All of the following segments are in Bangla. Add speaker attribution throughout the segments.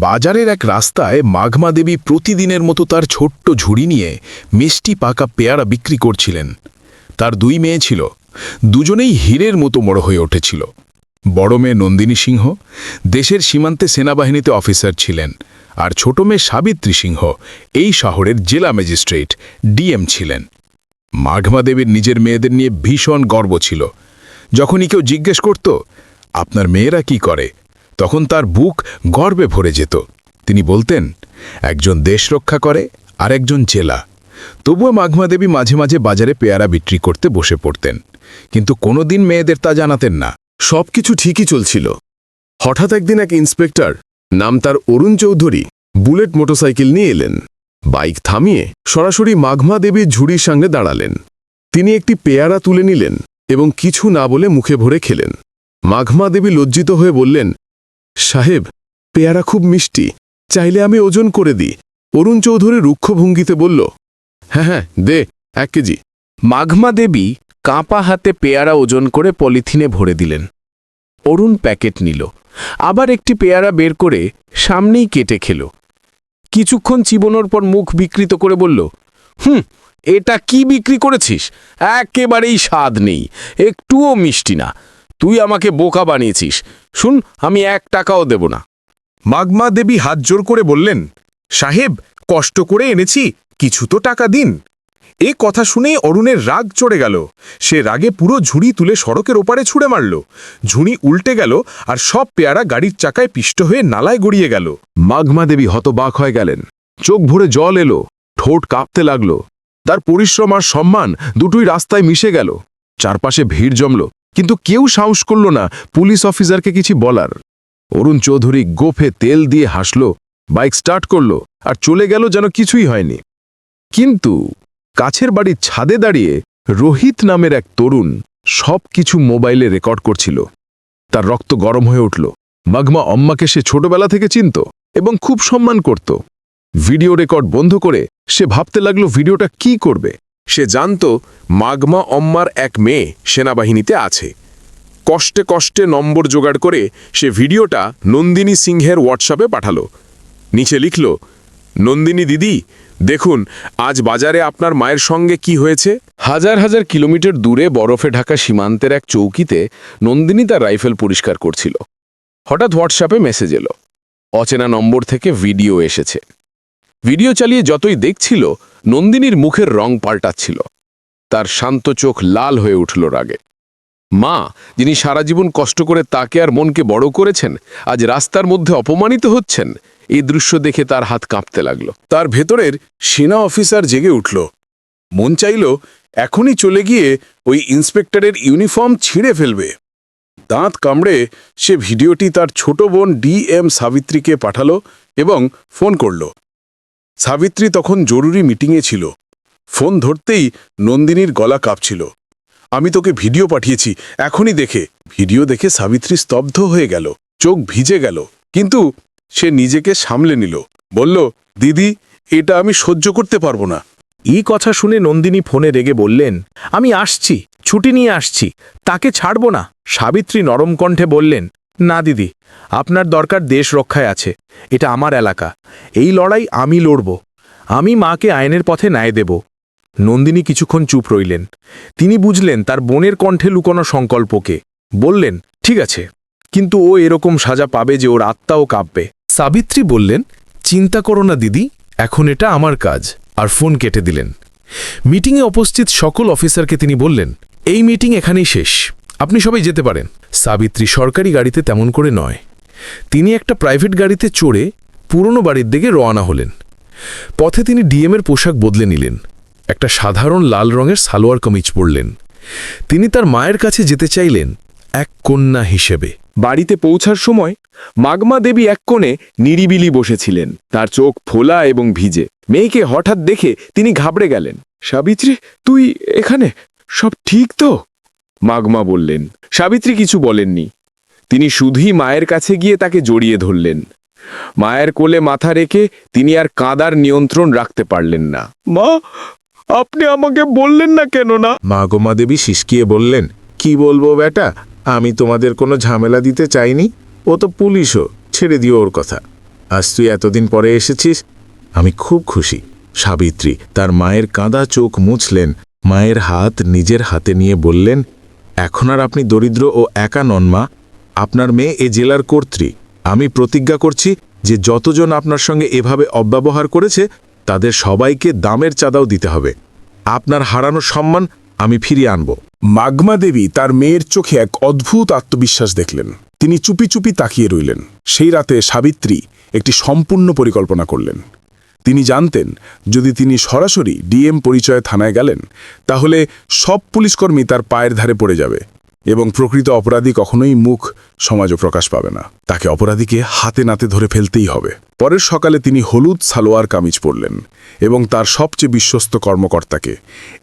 Speaker 1: বাজারের এক রাস্তায় মাঘমা দেবী প্রতিদিনের মতো তার ছোট্ট ঝুড়ি নিয়ে মিষ্টি পাকা পেয়ারা বিক্রি করছিলেন। তার দুই মেয়ে ছিল। দুজনেই হীরের মতো বড় হয়ে উঠেছিল। বড় মেয়ে নন্দিনী সিংহ, দেশের সীমান্তে সেনাবাহিনীতে অফিসার ছিলেন আর ছোট মেয়ে সাবিত্রী সিংহ এই শহরের জেলা ম্যাজিস্ট্রেট, ডিএম ছিলেন। মাঘমা দেবীর নিজের মেয়েদের নিয়ে ভীষণ গর্ব ছিল। যখনই কেউ জিজ্ঞেস করত, আপনার মেয়েরা কি করে? তখন তার বুক গর্বে ভরে যেত। তিনি বলতেন, একজন দেশ রক্ষা করে আর একজন জেলা। তবুও মাঘমা দেবী মাঝে মাঝে বাজারে পেয়ারা বিক্রি করতে বসে পড়তেন। কিন্তু কোনোদিন মেয়েদের তা জানাতেন না।
Speaker 2: সবকিছু ঠিকই চলছিল। হঠাৎ একদিন এক ইন্সপেক্টর, নাম তার অরুণ চৌধুরী, বুলেট মোটরসাইকেল নিয়ে এলেন। বাইক থামিয়ে সরাসরি মাঘমা দেবীর ঝুড়ির সামনে দাঁড়ালেন। তিনি একটি পেয়ারা তুলে নিলেন এবং কিছু না বলে মুখে ভরে খেলেন। মাঘমা দেবী লজ্জিত হয়ে বললেন সাহেব, পেয়ারা খুব মিষ্টি। চাইলে আমি ওজন করে দিই। অরুণ চৌধুরী রুক্ষ ভঙ্গিতে বলল হ্যাঁ হ্যাঁ দে, এক কেজি।
Speaker 3: মাঘমা দেবী কাঁপা হাতে পেয়ারা ওজন করে পলিথিনে ভরে দিলেন। অরুণ প্যাকেট নিল। আবার একটি পেয়ারা বের করে সামনেই কেটে খেল। কিছুক্ষণ চিবনোর পর মুখ বিকৃত করে বলল, হুম, এটা কি বিক্রি করেছিস? একেবারেই স্বাদ নেই। একটুও মিষ্টি না। তুই আমাকে বোকা বানিয়েছিস। শুন আমি এক টাকাও দেব না।
Speaker 4: মাগমা দেবী হাত জোর করে বললেন সাহেব কষ্ট করে এনেছি কিছু তো টাকা দিন। এ কথা শুনেই অরুণের রাগ চড়ে গেল। সে রাগে পুরো ঝুড়ি তুলে সড়কের ওপারে ছুঁড়ে মারল। ঝুড়ি উল্টে গেল আর সব পেয়ারা গাড়ির চাকায় পিষ্ট হয়ে নালায় গড়িয়ে গেল।
Speaker 2: মাঘমা দেবী হতবাক হয়ে গেলেন। চোখ ভরে জল এলো ঠোঁট কাঁপতে লাগল। তার পরিশ্রম আর সম্মান দুটোই রাস্তায় মিশে গেল। চারপাশে ভিড় জমল। কিন্তু কেউ সাহস করল না পুলিশ অফিসারকে কিছু বলার। অরুণ চৌধুরী গোফে তেল দিয়ে হাসল, বাইক স্টার্ট করল আর চলে গেল যেন কিছুই হয়নি। কিন্তু কাছের বাড়ির ছাদে দাঁড়িয়ে রোহিত নামের এক তরুণ সব কিছু মোবাইলে রেকর্ড করছিল। তার রক্ত গরম হয়ে উঠল। মাগমা অম্মাকে সে ছোটবেলা থেকে চিনত এবং খুব সম্মান করত। ভিডিও রেকর্ড বন্ধ করে সে ভাবতে লাগল, ভিডিওটা কি করবে?
Speaker 4: সে জানত মাগমা অম্মার এক মেয়ে সেনাবাহিনীতে আছে। কষ্টে কষ্টে নম্বর জোগাড় করে সে ভিডিওটা নন্দিনী সিংহের হোয়াটসঅ্যাপে পাঠালো। নিচে লিখল, নন্দিনী দিদি, দেখুন, আজ বাজারে আপনার মায়ের সঙ্গে কি হয়েছে?
Speaker 3: হাজার হাজার কিলোমিটার দূরে বরফে ঢাকা সীমান্তের এক চৌকিতে নন্দিনী তার রাইফেল পরিষ্কার করছিল। হঠাৎ হোয়াটসঅ্যাপে মেসেজ এলো। অচেনা নম্বর থেকে ভিডিও এসেছে। ভিডিও চালিয়ে যতই দেখছিল নন্দিনীর মুখের রং পাল্টাচ্ছিল। তার শান্ত চোখ লাল হয়ে উঠল রাগে। মা, যিনি সারা জীবন কষ্ট করে তাকে আর মনকে বড় করেছেন, আজ রাস্তার মধ্যে অপমানিত হচ্ছেন, এই দৃশ্য দেখে তার হাত কাঁপতে লাগল।
Speaker 4: তার ভেতরের সেনা অফিসার জেগে উঠল। মন চাইল, এখনই চলে গিয়ে ওই ইন্সপেক্টরের ইউনিফর্ম ছিঁড়ে ফেলবে। দাঁত কামড়ে সে ভিডিওটি তার ছোট বোন ডি এম সাবিত্রীকে পাঠালো এবং ফোন করল। সাবিত্রী তখন জরুরি মিটিংয়ে ছিল। ফোন ধরতেই নন্দিনীর গলা কাঁপছিল। আমি তোকে ভিডিও পাঠিয়েছি, এখনই দেখে। ভিডিও দেখে সাবিত্রী স্তব্ধ হয়ে গেল, চোখ ভিজে গেল, কিন্তু সে নিজেকে সামলে নিল। বলল, দিদি, এটা আমি সহ্য করতে পারব না।
Speaker 1: এই কথা শুনে নন্দিনী ফোনে রেগে বললেন, আমি আসছি, ছুটি নিয়ে আসছি, তাকে ছাড়ব না। সাবিত্রী নরম কণ্ঠে বললেন না, দিদি, আপনার দরকার দেশ রক্ষায় আছে, এটা আমার এলাকা। এই লড়াই আমি লড়ব, আমি মাকে আইনের পথে ন্যায় দেব। নন্দিনী কিছুক্ষণ চুপ রইলেন। তিনি বুঝলেন তার বোনের কণ্ঠে লুকোনো সংকল্পকে। বললেন, ঠিক আছে, কিন্তু ও এরকম সাজা পাবে যে ওর আত্মাও কাঁপবে। সাবিত্রী বললেন, চিন্তা করো না, দিদি, এখন এটা আমার কাজ। আর ফোন কেটে দিলেন। মিটিংয়ে উপস্থিত সকল অফিসারকে তিনি বললেন, এই মিটিং এখানেই শেষ। আপনি সবাই যেতে পারেন। সাবিত্রী সরকারি গাড়িতে তেমন করে নয়। তিনি একটা প্রাইভেট গাড়িতে চড়ে পুরনো বাড়ির দিকে রওনা হলেন। পথে তিনি ডিএমের পোশাক বদলে নিলেন। একটা সাধারণ লাল রঙের সালোয়ার কামিজ পরলেন। তিনি তার মায়ের কাছে যেতে চাইলেন এক কন্যা হিসেবে।
Speaker 5: বাড়িতে পৌঁছার সময় মাগমা দেবী এক কোণে নিরিবিলি বসেছিলেন। তার চোখ ফোলা এবং ভিজে। মেয়েকে হঠাৎ দেখে তিনি ঘাবড়ে গেলেন। সাবিত্রী, তুই এখানে? সব ঠিক তো? মাগমা বললেন সাবিত্রী কিছু বলেননি। তিনি শুধুই মায়ের কাছে গিয়ে তাকে জড়িয়ে ধরলেন। মায়ের কোলে মাথা রেখে তিনি আর কাঁদার নিয়ন্ত্রণ রাখতে পারলেন না। মা আপনি আমাকে বললেন না কেন না?
Speaker 6: মাগমা দেবী শিসকিয়ে বললেন কি বলব বেটা? আমি তোমাদের কোনো ঝামেলা দিতে চাইনি। ও তো পুলিশও ছেড়ে দিও ওর কথা। আজ তুই এতদিন পরে এসেছিস আমি খুব খুশি। সাবিত্রী তার মায়ের কাঁদা চোখ মুছলেন। মায়ের হাত নিজের হাতে নিয়ে বললেন এখন আর আপনি দরিদ্র ও একা নন, মা। আপনার মেয়ে এ জেলার কর্ত্রী। আমি প্রতিজ্ঞা করছি যে যতজন আপনার সঙ্গে এভাবে অব্যবহার করেছে, তাদের সবাইকে দামের চাঁদাও দিতে হবে। আপনার হারানো সম্মান আমি ফিরিয়ে আনব।
Speaker 4: মাগমা দেবী তার মেয়ের চোখে এক অদ্ভুত আত্মবিশ্বাস দেখলেন। তিনি চুপি চুপি তাকিয়ে রইলেন। সেই রাতে সাবিত্রী একটি সম্পূর্ণ পরিকল্পনা করলেন। তিনি জানতেন, যদি তিনি সরাসরি ডিএম পরিচয়ে থানায় গেলেন, তাহলে সব পুলিশকর্মী তার পায়ের ধারে পড়ে যাবে এবং প্রকৃত অপরাধী কখনোই মুখ সমাজও প্রকাশ পাবে না। তাকে অপরাধীকে হাতে নাতে ধরে ফেলতেই হবে। পরের সকালে তিনি হলুদ সালোয়ার কামিজ পরলেন এবং তার সবচেয়ে বিশ্বস্ত কর্মকর্তাকে,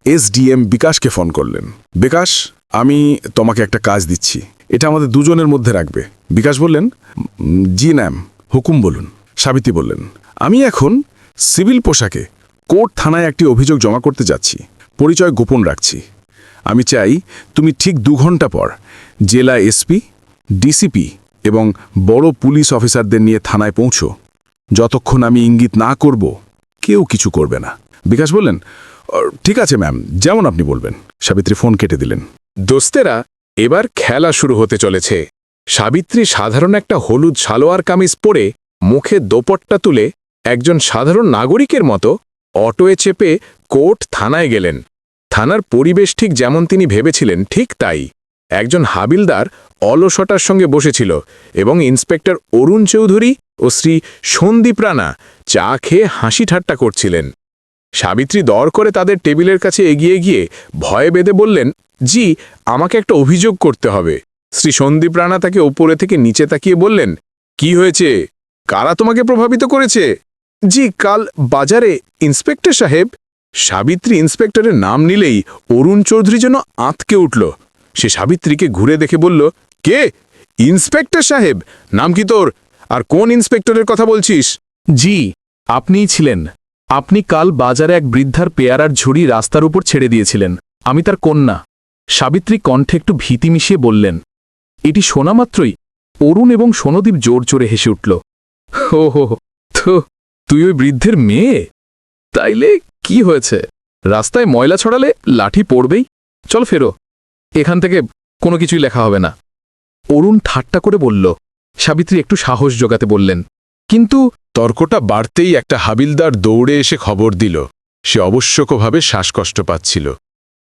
Speaker 4: এসডিএম বিকাশকে ফোন করলেন। বিকাশ, আমি তোমাকে একটা কাজ দিচ্ছি। এটা আমাদের দুজনের মধ্যে রাখবে। বিকাশ বললেন জি, ম্যাম। হুকুম বলুন। সাবিত্রী বললেন, আমি এখন সিভিল পোশাকে কোর্ট থানায় একটি অভিযোগ জমা করতে যাচ্ছি। পরিচয় গোপন রাখছি। আমি চাই তুমি ঠিক দু ঘণ্টা পর জেলা এসপি, ডিসিপি এবং বড় পুলিশ অফিসারদের নিয়ে থানায় পৌঁছো। যতক্ষণ আমি ইঙ্গিত না করব, কেউ কিছু করবে না। বিকাশ বললেন ঠিক আছে ম্যাম, যেমন আপনি বলবেন। সাবিত্রী ফোন কেটে দিলেন।
Speaker 3: দোস্তেরা, এবার খেলা শুরু হতে চলেছে। সাবিত্রী সাধারণ একটা হলুদ সালোয়ার কামিজ পরে মুখে দোপট্টা তুলে একজন সাধারণ নাগরিকের মতো অটোয়ে চেপে কোর্ট থানায় গেলেন। থানার পরিবেশ ঠিক যেমন তিনি ভেবেছিলেন, ঠিক তাই। একজন হাবিলদার অলসটার সঙ্গে বসেছিল এবং ইন্সপেক্টর অরুণ চৌধুরী ও শ্রী সন্দীপ রানা চা খেয়ে হাসি ঠাট্টা করছিলেন। সাবিত্রী দর করে তাদের টেবিলের কাছে এগিয়ে গিয়ে ভয়ে বেঁধে বললেন, জি, আমাকে একটা অভিযোগ করতে হবে। শ্রী সন্দীপ রানা তাকে ওপরে থেকে নিচে তাকিয়ে বললেন, কি হয়েছে? কারা তোমাকে প্রভাবিত করেছে? জি কাল বাজারে ইন্সপেক্টর সাহেব সাবিত্রী ইন্সপেক্টরের নাম নিলেই অরুণ চৌধুরী যেন আঁতকে উঠল। সে সাবিত্রীকে ঘুরে দেখে বলল কে? ইন্সপেক্টর সাহেব? নাম কি তোর? আর কোন ইন্সপেক্টরের কথা বলছিস?
Speaker 1: জি আপনিই ছিলেন। আপনি কাল বাজারে এক বৃদ্ধার পেয়ারার ঝুড়ি রাস্তার উপর ছেড়ে দিয়েছিলেন। আমি তার কন্যা। সাবিত্রী কণ্ঠে একটু ভীতি মিশিয়ে বললেন এটি শোনা মাত্রই? অরুণ এবং সোনদীপ জোর জোরে হেসে উঠল হো হো, তো তুই ওই বৃদ্ধের মেয়ে? তাইলে কি হয়েছে? রাস্তায় ময়লা ছড়ালে লাঠি পড়বেই? চল ফেরো। এখান থেকে কোনো কিছুই লেখা হবে না। অরুণ ঠাট্টা করে বলল সাবিত্রী একটু সাহস জোগাতে বললেন কিন্তু
Speaker 2: তর্কটা বাড়তেই একটা হাবিলদার দৌড়ে এসে খবর দিল। সে অবশ্যকভাবে শ্বাসকষ্ট পাচ্ছিল।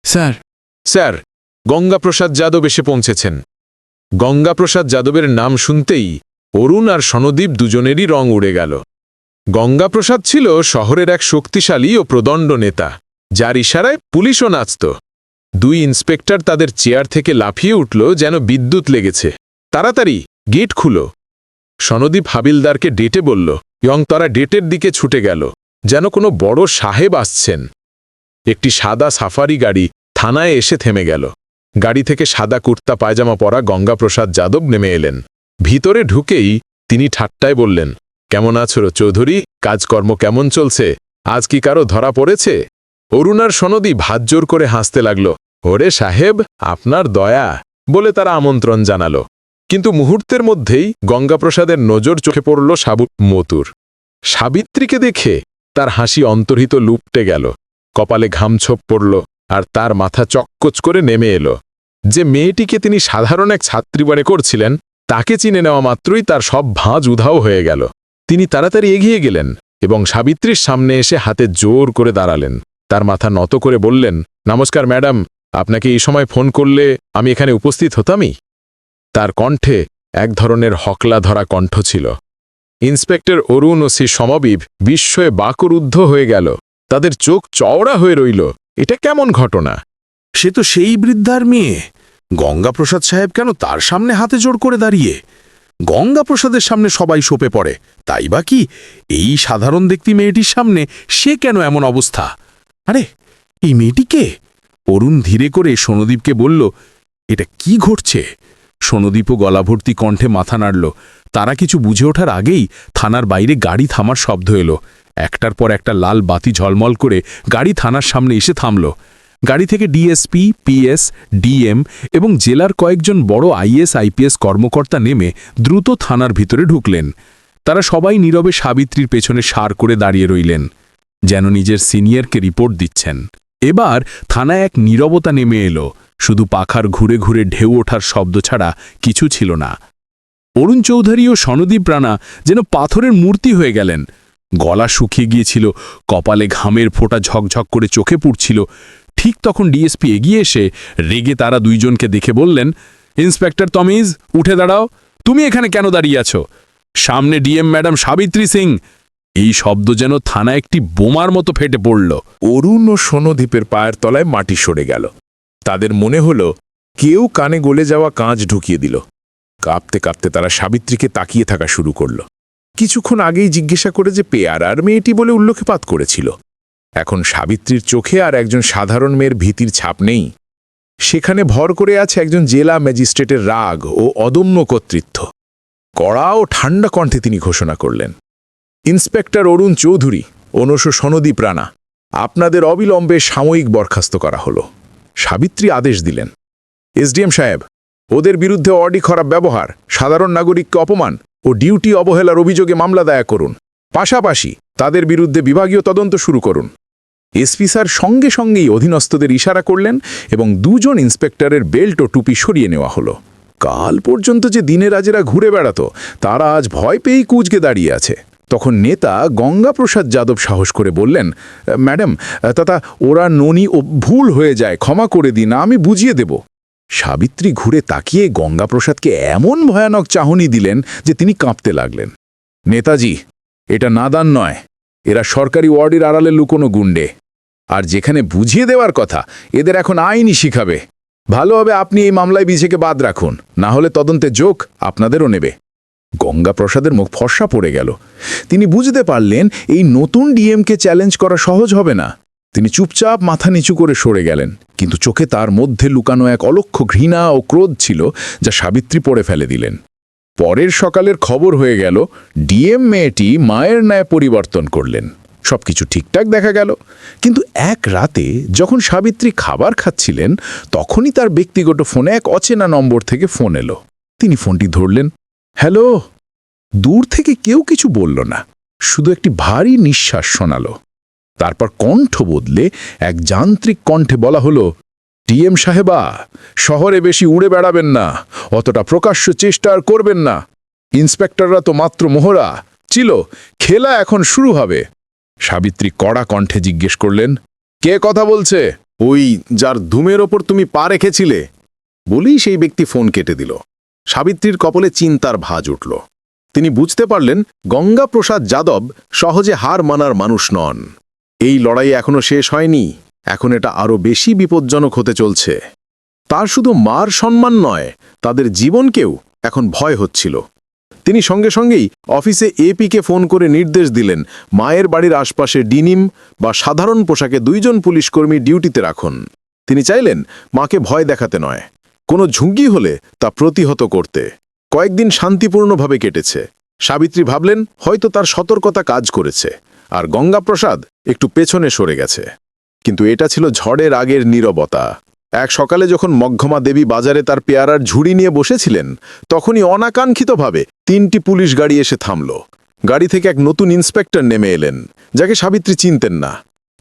Speaker 1: স্যার।
Speaker 2: স্যার গঙ্গাপ্রসাদ যাদব এসে পৌঁছেছেন। গঙ্গাপ্রসাদ যাদবের নাম শুনতেই অরুণ আর সনদীপ দুজনেরই রং উড়ে গেল। গঙ্গাপ্রসাদ ছিল শহরের এক শক্তিশালী ও প্রদণ্ড নেতা, যার ইশারায় পুলিশও নাচত। দুই ইন্সপেক্টর তাদের চেয়ার থেকে লাফিয়ে উঠল যেন বিদ্যুৎ লেগেছে। তাড়াতাড়ি, গেট খুলো। সনদীপ হাবিলদারকে ডেটে বলল এবং তারা ডেটের দিকে ছুটে গেল। যেন কোনো বড় সাহেব আসছেন। একটি সাদা সাফারি গাড়ি থানায় এসে থেমে গেল। গাড়ি থেকে সাদা কুর্তা পায়জামা পরা গঙ্গাপ্রসাদ যাদব নেমে এলেন। ভিতরে ঢুকেই তিনি ঠাট্টায় বললেন কেমন আছো চৌধুরী? কাজকর্ম কেমন চলছে? আজ কি কারও ধরা পড়েছে? অরুণার সনদী ভাজ্জোর করে হাসতে লাগল। ওরে সাহেব, আপনার দয়া, বলে তারা আমন্ত্রণ জানালো। কিন্তু মুহূর্তের মধ্যেই গঙ্গাপ্রসাদের নজর চোখে পড়ল সাবু মতুর। সাবিত্রীকে দেখে তার হাসি অন্তর্হিত লুপটে গেল। কপালে ঘামছোপ পড়ল, আর তার মাথা চক্কচ করে নেমে এলো। যে মেয়েটিকে তিনি সাধারণ এক ছাত্রী করছিলেন, তাকে চিনে নেওয়া মাত্রই তার সব ভাঁজ উধাও হয়ে গেল। তিনি তাড়াতাড়ি এগিয়ে গেলেন এবং সাবিত্রীর সামনে এসে হাতে জোর করে দাঁড়ালেন। তার মাথা নত করে বললেন, নমস্কার ম্যাডাম, আপনাকে এই সময় ফোন করলে আমি এখানে উপস্থিত হতামই? তার কণ্ঠে এক ধরনের হকলা ধরা কণ্ঠ ছিল। ইন্সপেক্টর অরুণ ও শ্রী সমবীব বিস্ময়ে বাকরুদ্ধ হয়ে গেল। তাদের চোখ চওড়া হয়ে রইল, এটা কেমন ঘটনা?
Speaker 4: সে তো সেই বৃদ্ধার মেয়ে। গঙ্গাপ্রসাদ সাহেব কেন তার সামনে হাতে জোড় করে দাঁড়িয়ে? গঙ্গাপ্রসাদের সামনে সবাই সোপে পড়ে। তাই বা কি? এই সাধারণ দেখতি মেয়েটির সামনে সে কেন এমন অবস্থা? আরে, এই মেয়েটি কে? অরুণ ধীরে করে সোনদীপকে বলল, এটা কি ঘটছে? সোনদীপও গলাভর্তি কণ্ঠে মাথা নাড়ল। তারা কিছু বুঝে ওঠার আগেই থানার বাইরে গাড়ি থামার শব্দ এলো। একটার পর একটা লাল বাতি ঝলমল করে গাড়ি থানার সামনে এসে থামল। গাড়ি থেকে ডিএসপি, পিএস, ডিএম এবং জেলার কয়েকজন বড় আইএস, আইপিএস কর্মকর্তা নেমে দ্রুত থানার ভিতরে ঢুকলেন।
Speaker 3: তারা সবাই নীরবে সাবিত্রীর পেছনে সার করে দাঁড়িয়ে রইলেন, যেন নিজের সিনিয়রকে রিপোর্ট দিচ্ছেন। এবার থানায় এক নীরবতা নেমে এলো। শুধু পাখার ঘুরে ঘুরে ঢেউ ওঠার শব্দ ছাড়া কিছু ছিল না। অরুণ চৌধুরী ও সনদীপ রানা যেন পাথরের মূর্তি হয়ে গেলেন। গলা শুকিয়ে গিয়েছিল, কপালে ঘামের ফোঁটা ঝকঝক করে চোখে পুড়ছিল। ঠিক তখন ডিএসপি এগিয়ে এসে রেগে তারা দুইজনকে দেখে বললেন, ইন্সপেক্টর তমিজ, উঠে দাঁড়াও। তুমি এখানে কেন দাঁড়িয়ে আছো? সামনে ডিএম ম্যাডাম সাবিত্রী সিং। এই শব্দ যেন থানা একটি বোমার মতো ফেটে পড়ল।
Speaker 1: অরুণ ও সোনদ্বীপের পায়ের তলায় মাটি সরে গেল। তাদের মনে হল, কেউ কানে গলে যাওয়া কাঁচ ঢুকিয়ে দিল। কাঁপতে কাঁপতে তারা সাবিত্রীকে তাকিয়ে থাকা শুরু করল। কিছুক্ষণ আগেই জিজ্ঞাসা করে যে পেয়ারার মেয়েটি বলে উল্লেখপাত করেছিল। এখন সাবিত্রীর চোখে আর একজন সাধারণ মেয়ের ভীতির ছাপ নেই। সেখানে ভর করে আছে একজন জেলা ম্যাজিস্ট্রেটের রাগ ও অদম্য কর্তৃত্ব। কড়া ও ঠান্ডা কণ্ঠে তিনি ঘোষণা করলেন, ইন্সপেক্টর অরুণ চৌধুরী অনস সনদীপ রানা আপনাদের অবিলম্বে সাময়িক বরখাস্ত করা হলো। সাবিত্রী আদেশ দিলেন, এসডিএম সাহেব, ওদের বিরুদ্ধে অডি খারাপ ব্যবহার, সাধারণ নাগরিককে অপমান ও ডিউটি অবহেলার অভিযোগে মামলা দায়া করুন। পাশাপাশি তাদের বিরুদ্ধে বিভাগীয় তদন্ত শুরু করুন। এসপি স্যার সঙ্গে সঙ্গেই অধীনস্থদের ইশারা করলেন এবং দুজন ইন্সপেক্টরের বেল্ট ও টুপি সরিয়ে নেওয়া হলো। কাল পর্যন্ত যে দিনে রাজেরা ঘুরে বেড়াতো, তারা আজ ভয় পেয়েই কুচকে দাঁড়িয়ে আছে। তখন নেতা গঙ্গাপ্রসাদ যাদব সাহস করে বললেন, ম্যাডাম, তাতা ওরা ননি ও ভুল হয়ে যায়, ক্ষমা করে দিন, আমি বুঝিয়ে দেব। সাবিত্রী ঘুরে তাকিয়ে গঙ্গাপ্রসাদকে এমন ভয়ানক চাহনি দিলেন যে তিনি কাঁপতে লাগলেন। নেতাজি, এটা নাদান নয়। এরা সরকারি ওয়ার্ডের আড়ালে লুকোনো গুন্ডে আর যেখানে বুঝিয়ে দেওয়ার কথা, এদের এখন আইনই শিখাবে। ভালো হবে আপনি এই মামলায় বিজেকে বাদ রাখুন, না হলে তদন্তে যোগ আপনাদেরও নেবে। গঙ্গাপ্রসাদের মুখ ফর্সা পড়ে গেল। তিনি বুঝতে পারলেন, এই নতুন ডিএমকে চ্যালেঞ্জ করা সহজ হবে না। তিনি চুপচাপ মাথা নিচু করে সরে গেলেন, কিন্তু চোখে তার মধ্যে লুকানো এক অলক্ষ ঘৃণা ও ক্রোধ ছিল যা সাবিত্রী পড়ে ফেলে দিলেন। পরের সকালের খবর হয়ে গেল, ডিএম মেয়েটি মায়ের ন্যায় পরিবর্তন করলেন। সবকিছু ঠিকঠাক দেখা গেল। কিন্তু এক রাতে যখন সাবিত্রী খাবার খাচ্ছিলেন, তখনই তার ব্যক্তিগত ফোনে এক অচেনা নম্বর থেকে ফোন এলো। তিনি ফোনটি ধরলেন, হ্যালো, দূর থেকে কেউ কিছু বলল না। শুধু একটি ভারী নিঃশ্বাস শোনালো। তারপর কণ্ঠ বদলে এক যান্ত্রিক কণ্ঠে বলা হলো, টিএম সাহেবা, শহরে বেশি উড়ে বেড়াবেন না, অতটা প্রকাশ্য চেষ্টা আর করবেন না। ইন্সপেক্টররা তো মাত্র মোহরা, ছিল, খেলা এখন শুরু হবে। সাবিত্রী কড়া কণ্ঠে জিজ্ঞেস করলেন, কে কথা বলছে? ওই যার ধুমের ওপর তুমি পা রেখেছিলে। বলেই সেই ব্যক্তি ফোন কেটে দিল। সাবিত্রীর কপলে চিন্তার ভাজ উঠল। তিনি বুঝতে পারলেন, গঙ্গাপ্রসাদ যাদব সহজে হার মানার মানুষ নন। এই লড়াই এখনও শেষ হয়নি। এখন এটা আরও বেশি বিপজ্জনক হতে চলছে। তার শুধু মার সম্মান নয়, তাদের জীবনকেও এখন ভয় হচ্ছিল। তিনি সঙ্গে সঙ্গেই অফিসে এপিকে ফোন করে নির্দেশ দিলেন, মায়ের বাড়ির আশপাশে ডিনিম বা সাধারণ পোশাকে দুইজন পুলিশকর্মী ডিউটিতে রাখুন। তিনি চাইলেন মাকে ভয় দেখাতে নয়, কোনো ঝুঁকি হলে তা প্রতিহত করতে। কয়েকদিন শান্তিপূর্ণভাবে কেটেছে। সাবিত্রী ভাবলেন হয়তো তার সতর্কতা কাজ করেছে। আর গঙ্গাপ্রসাদ একটু পেছনে সরে গেছে। কিন্তু এটা ছিল ঝড়ের আগের নীরবতা। এক সকালে যখন মধ্যমা দেবী বাজারে তার পেয়ারার ঝুড়ি নিয়ে বসেছিলেন, তখনই অনাকাঙ্ক্ষিতভাবে তিনটি পুলিশ গাড়ি এসে থামল। গাড়ি থেকে এক নতুন ইন্সপেক্টর নেমে এলেন, যাকে সাবিত্রী চিনতেন না।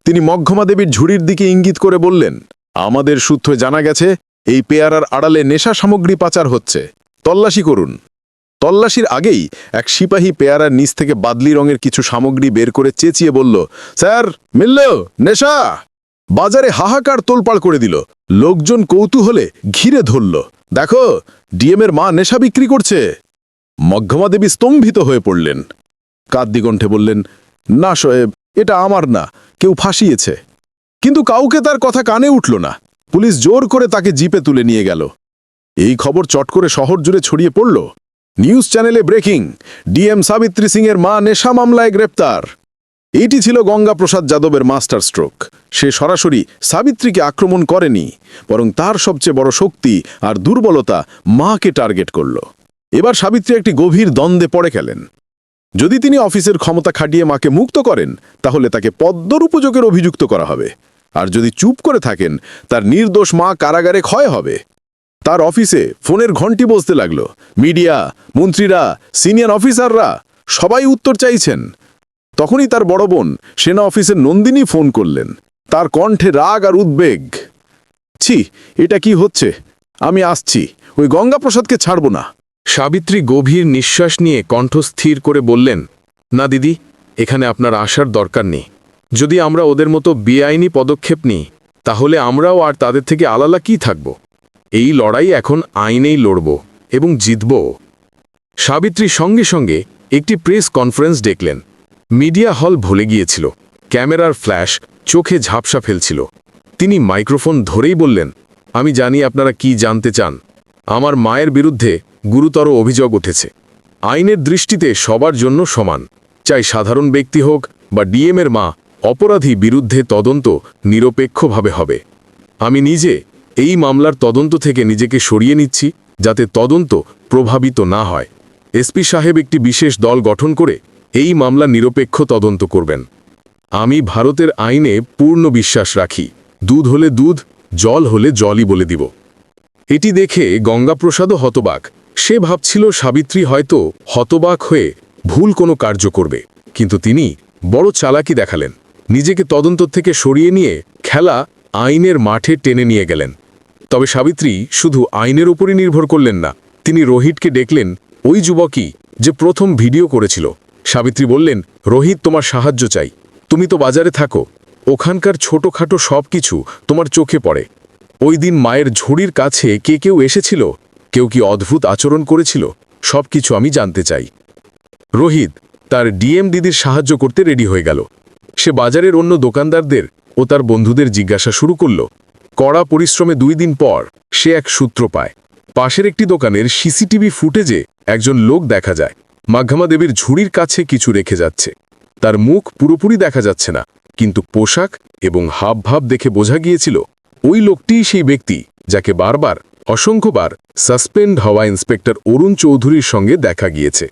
Speaker 1: তিনি মধ্যমা দেবীর ঝুড়ির দিকে ইঙ্গিত করে বললেন, আমাদের সূত্রে জানা গেছে, এই পেয়ারার আড়ালে নেশা সামগ্রী পাচার হচ্ছে। তল্লাশি করুন। তল্লাশির আগেই এক সিপাহী পেয়ারার নিচ থেকে বাদলি রঙের কিছু সামগ্রী বের করে চেঁচিয়ে বলল, স্যার, মিলল, নেশা! বাজারে হাহাকার তোলপাড় করে দিল। লোকজন কৌতূহলে ঘিরে ধরল, দেখো, ডিএমের মা নেশা বিক্রি করছে। মধ্যমা দেবী স্তম্ভিত হয়ে পড়লেন। কাদ্দিগণ্ঠে বললেন, না শোয়েব এটা আমার না, কেউ ফাঁসিয়েছে। কিন্তু কাউকে তার কথা কানে উঠল না। পুলিশ জোর করে তাকে জিপে তুলে নিয়ে গেল। এই খবর চট করে শহর জুড়ে ছড়িয়ে পড়ল। নিউজ চ্যানেলে ব্রেকিং, ডিএম সাবিত্রী সিংয়ের মা নেশা মামলায় গ্রেপ্তার। এইটি ছিল গঙ্গাপ্রসাদ যাদবের মাস্টার স্ট্রোক। সে সরাসরি সাবিত্রীকে আক্রমণ করেনি, বরং তার সবচেয়ে বড় শক্তি আর দুর্বলতা মাকে টার্গেট করল। এবার সাবিত্রী একটি গভীর দ্বন্দ্বে পড়ে গেলেন যদি তিনি অফিসের ক্ষমতা খাটিয়ে মাকে মুক্ত করেন, তাহলে তাকে পদ্মর উপযোগের অভিযুক্ত করা হবে। আর যদি চুপ করে থাকেন, তার নির্দোষ মা কারাগারে ক্ষয় হবে। তার অফিসে ফোনের ঘন্টি বসতে লাগল। মিডিয়া, মন্ত্রীরা, সিনিয়র অফিসাররা
Speaker 4: সবাই উত্তর চাইছেন। তখনই তার বড় বোন সেনা অফিসের নন্দিনী ফোন করলেন। তার কণ্ঠে রাগ আর উদ্বেগ। ছি, এটা কি হচ্ছে? আমি আসছি। ওই গঙ্গাপ্রসাদকে ছাড়ব না।
Speaker 3: সাবিত্রী গভীর নিঃশ্বাস নিয়ে কণ্ঠ স্থির করে বললেন, না দিদি, এখানে আপনার আসার দরকার নেই। যদি আমরা ওদের মতো বেআইনি পদক্ষেপ নিই, তাহলে আমরাও আর তাদের থেকে আলাদা কি থাকব? এই লড়াই এখন আইনেই লড়ব এবং জিতব। সাবিত্রী সঙ্গে সঙ্গে একটি প্রেস কনফারেন্স ডেকলেন মিডিয়া হল ভুলে গিয়েছিল। ক্যামেরার ফ্ল্যাশ চোখে ঝাপসা ফেলছিল। তিনি মাইক্রোফোন ধরেই বললেন, আমি জানি আপনারা কি জানতে চান। আমার মায়ের বিরুদ্ধে গুরুতর অভিযোগ উঠেছে। আইনের দৃষ্টিতে সবার জন্য সমান। চাই সাধারণ ব্যক্তি হোক বা ডিএমের মা, অপরাধী বিরুদ্ধে তদন্ত নিরপেক্ষভাবে হবে। আমি নিজে এই মামলার তদন্ত থেকে নিজেকে সরিয়ে নিচ্ছি যাতে তদন্ত প্রভাবিত না হয়। এসপি সাহেব একটি বিশেষ দল গঠন করে এই মামলা নিরপেক্ষ তদন্ত করবেন। আমি ভারতের আইনে পূর্ণ বিশ্বাস রাখি। দুধ হলে দুধ, জল হলে জলই বলে দিব। এটি দেখে গঙ্গাপ্রসাদও হতবাক। সে ভাবছিল সাবিত্রী হয়তো হতবাক হয়ে ভুল কোনো কার্য করবে। কিন্তু তিনি বড় চালাকি দেখালেন। নিজেকে তদন্ত থেকে সরিয়ে নিয়ে খেলা আইনের মাঠে টেনে নিয়ে গেলেন। তবে সাবিত্রী শুধু আইনের উপরই নির্ভর করলেন না, তিনি রোহিতকে ডেকলেন ওই যুবকই যে প্রথম ভিডিও করেছিল। সাবিত্রী বললেন, রোহিত, তোমার সাহায্য চাই। তুমি তো বাজারে থাকো। ওখানকার ছোটখাটো সব কিছু তোমার চোখে পড়ে। ওই দিন মায়ের ঝুড়ির কাছে কে কেউ এসেছিল? কেউ কি অদ্ভুত আচরণ করেছিল? সব কিছু আমি জানতে চাই। রোহিত তার ডিএম দিদির সাহায্য করতে রেডি হয়ে গেল। সে বাজারের অন্য দোকানদারদের ও তার বন্ধুদের জিজ্ঞাসা শুরু করল কড়া পরিশ্রমে দুই দিন পর সে এক সূত্র পায়। পাশের একটি দোকানের সিসিটিভি ফুটেজে একজন লোক দেখা যায়। মাঘামা দেবীর ঝুড়ির কাছে কিছু রেখে যাচ্ছে। তার মুখ পুরোপুরি দেখা যাচ্ছে না, কিন্তু পোশাক এবং হাবভাব দেখে বোঝা গিয়েছিল, ওই লোকটিই সেই ব্যক্তি যাকে বারবার, অসংখ্যবার সাসপেন্ড হওয়া ইন্সপেক্টর অরুণ চৌধুরীর সঙ্গে দেখা গিয়েছে।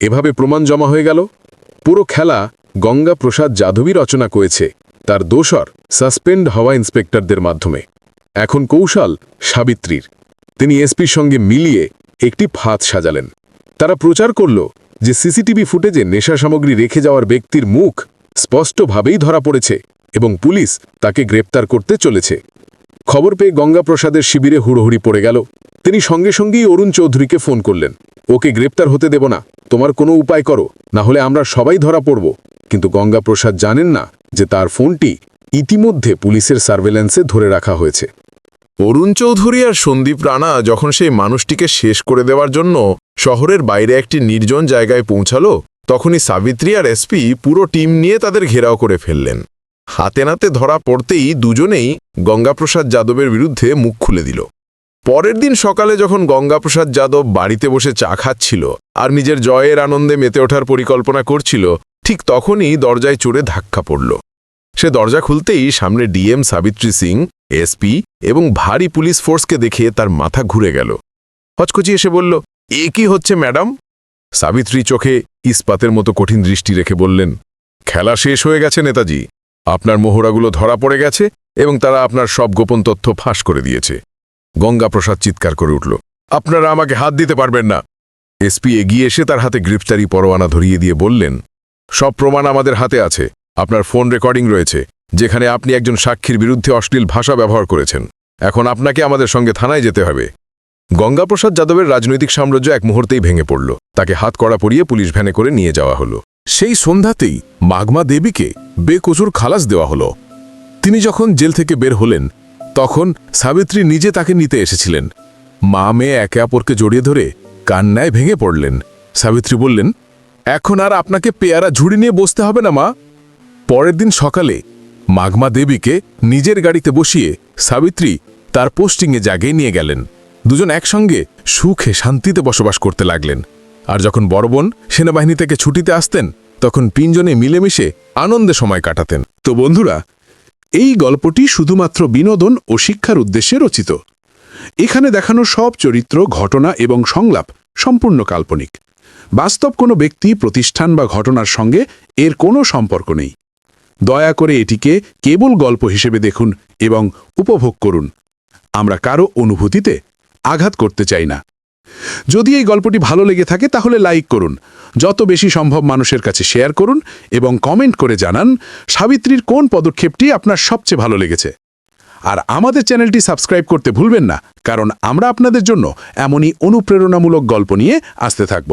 Speaker 3: এভাবে প্রমাণ জমা হয়ে গেল। পুরো খেলা গঙ্গা প্রসাদ যাদবী রচনা করেছে। তার দোসর সাসপেন্ড হওয়া ইন্সপেক্টরদের মাধ্যমে। এখন কৌশল সাবিত্রীর। তিনি এসপির সঙ্গে মিলিয়ে একটি ফাঁদ সাজালেন। তারা প্রচার করল যে সিসিটিভি ফুটেজে নেশা সামগ্রী রেখে যাওয়ার ব্যক্তির মুখ স্পষ্টভাবেই ধরা পড়েছে এবং পুলিশ তাকে গ্রেপ্তার করতে চলেছে। খবর পেয়ে গঙ্গাপ্রসাদের শিবিরে হুড়োহুড়ি পড়ে গেল। তিনি সঙ্গে সঙ্গেই অরুণ চৌধুরীকে ফোন করলেন। ওকে গ্রেপ্তার হতে দেব না। তোমার কোনো উপায় করো, না হলে আমরা সবাই ধরা পড়ব। কিন্তু গঙ্গাপ্রসাদ জানেন না যে তার ফোনটি ইতিমধ্যে পুলিশের সার্ভেলেন্সে ধরে রাখা হয়েছে।
Speaker 2: অরুণ চৌধুরী আর সন্দীপ রানা যখন সেই মানুষটিকে শেষ করে দেওয়ার জন্য শহরের বাইরে একটি নির্জন জায়গায় পৌঁছালো, তখনই সাবিত্রী আর এসপি পুরো টিম নিয়ে তাদের ঘেরাও করে ফেললেন। হাতে নাতে ধরা পড়তেই দুজনেই গঙ্গাপ্রসাদ যাদবের বিরুদ্ধে মুখ খুলে দিল। পরের দিন সকালে যখন গঙ্গাপ্রসাদ যাদব বাড়িতে বসে চা খাচ্ছিল আর নিজের জয়ের আনন্দে মেতে ওঠার পরিকল্পনা করছিল, ঠিক তখনই দরজায় চড়ে ধাক্কা পড়ল। সে দরজা খুলতেই সামনে ডিএম সাবিত্রী সিং, এসপি এবং ভারী পুলিশ ফোর্সকে দেখে তার মাথা ঘুরে গেল। হচকচি এসে বলল, এ কি হচ্ছে, ম্যাডাম? সাবিত্রী চোখে ইস্পাতের মতো কঠিন দৃষ্টি রেখে বললেন, খেলা শেষ হয়ে গেছে, নেতাজি। আপনার মোহরাগুলো ধরা পড়ে গেছে এবং তারা আপনার সব গোপন তথ্য ফাঁস করে দিয়েছে। গঙ্গাপ্রসাদ চিৎকার করে উঠল, আপনারা আমাকে হাত দিতে পারবেন না। এসপি এগিয়ে এসে তার হাতে গ্রেফতারি পরোয়ানা ধরিয়ে দিয়ে বললেন, সব প্রমাণ আমাদের হাতে আছে। আপনার ফোন রেকর্ডিং রয়েছে, যেখানে আপনি একজন সাক্ষীর বিরুদ্ধে অশ্লীল ভাষা ব্যবহার করেছেন। এখন আপনাকে আমাদের সঙ্গে থানায় যেতে হবে। গঙ্গাপ্রসাদ যাদবের রাজনৈতিক সাম্রাজ্য এক মুহূর্তেই ভেঙে পড়ল। তাকে হাত কড়া পরিয়ে পুলিশ ভ্যানে করে নিয়ে যাওয়া হলো।
Speaker 7: সেই সন্ধ্যাতেই মাগমা দেবীকে বেকচুর খালাস দেওয়া হলো। তিনি যখন জেল থেকে বের হলেন, তখন সাবিত্রী নিজে তাকে নিতে এসেছিলেন। মা মেয়ে একে অপরকে জড়িয়ে ধরে কান্নায় ভেঙে পড়লেন। সাবিত্রী বললেন, এখন আর আপনাকে পেয়ারা ঝুড়ি নিয়ে বসতে হবে না, মা। পরের দিন সকালে মাগমা দেবীকে নিজের গাড়িতে বসিয়ে সাবিত্রী তার পোস্টিংয়ে জাগিয়ে নিয়ে গেলেন। দুজন একসঙ্গে সুখে শান্তিতে বসবাস করতে লাগলেন। আর যখন বড় বোন সেনাবাহিনী থেকে ছুটিতে আসতেন, তখন তিনজনে মিলেমিশে আনন্দে সময় কাটাতেন।
Speaker 8: তো বন্ধুরা, এই গল্পটি শুধুমাত্র বিনোদন ও শিক্ষার উদ্দেশ্যে রচিত। এখানে দেখানো সব চরিত্র, ঘটনা এবং সংলাপ সম্পূর্ণ কাল্পনিক। বাস্তব কোনো ব্যক্তি, প্রতিষ্ঠান বা ঘটনার সঙ্গে এর কোনো সম্পর্ক নেই। দয়া করে এটিকে কেবল গল্প হিসেবে দেখুন এবং উপভোগ করুন। আমরা কারও অনুভূতিতে আঘাত করতে চাই না। যদি এই গল্পটি ভালো লেগে থাকে তাহলে লাইক করুন। যত বেশি সম্ভব মানুষের কাছে শেয়ার করুন এবং কমেন্ট করে জানান সাবিত্রীর কোন পদক্ষেপটি আপনার সবচেয়ে ভালো লেগেছে। আর আমাদের চ্যানেলটি সাবস্ক্রাইব করতে ভুলবেন না, কারণ আমরা আপনাদের জন্য এমনই অনুপ্রেরণামূলক গল্প নিয়ে আসতে থাকব।